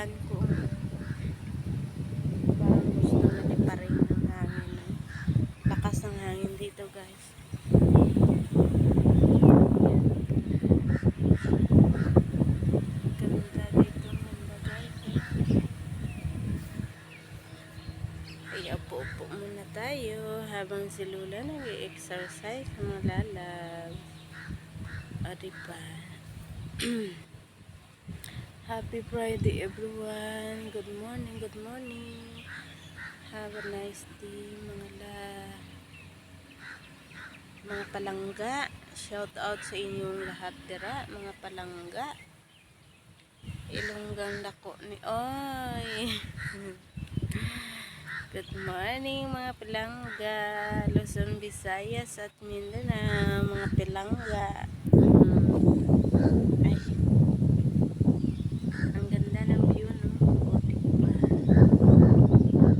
ban ko. Parang gusto na pa rin ng hangin. Lakas ng hangin dito guys. Ganda dito ganda guys. Kaya upo-upo muna tayo habang si Lula nag-exercise mga lalab. O diba? Happy Friday everyone. Good morning, good morning. Have a nice day mga la mga palangga. Shout out sa inyong lahat dira, mga palangga. Ilonggang dako ni Oy. Good morning mga palangga. Luzon, Visayas at Mindanao, mga palangga. Mm. Ay. Ang ganda ng view, no? O, diba?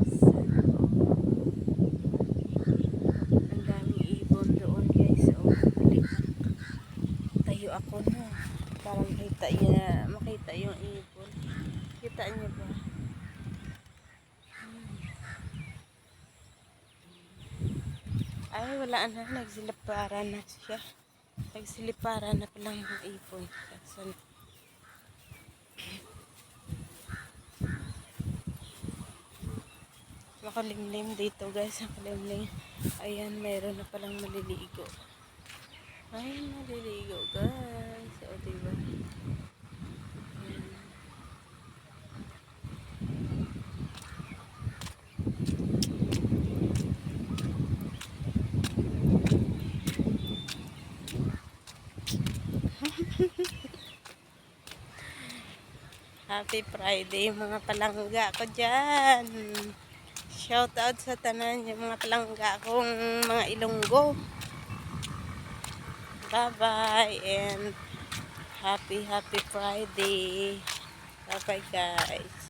Sana all. Ang daming ibon doon, guys. O, halika. Tayo ako, no? Para makita niya, makita yung ibon. Kita niyo ba? Ay, wala na. Nagsilipara na siya. Nagsilipara na palang mga ibon. Saan? Makalimlim dito guys. Makalimlim. Ayan, mayroon na palang maliligo. Ay, maliligo guys. O, diba? Ayan. Happy Friday mga palangga ko dyan. Shout out sa tanan yung mga palangga kong mga ilonggo. Bye bye and happy happy Friday. Bye bye guys.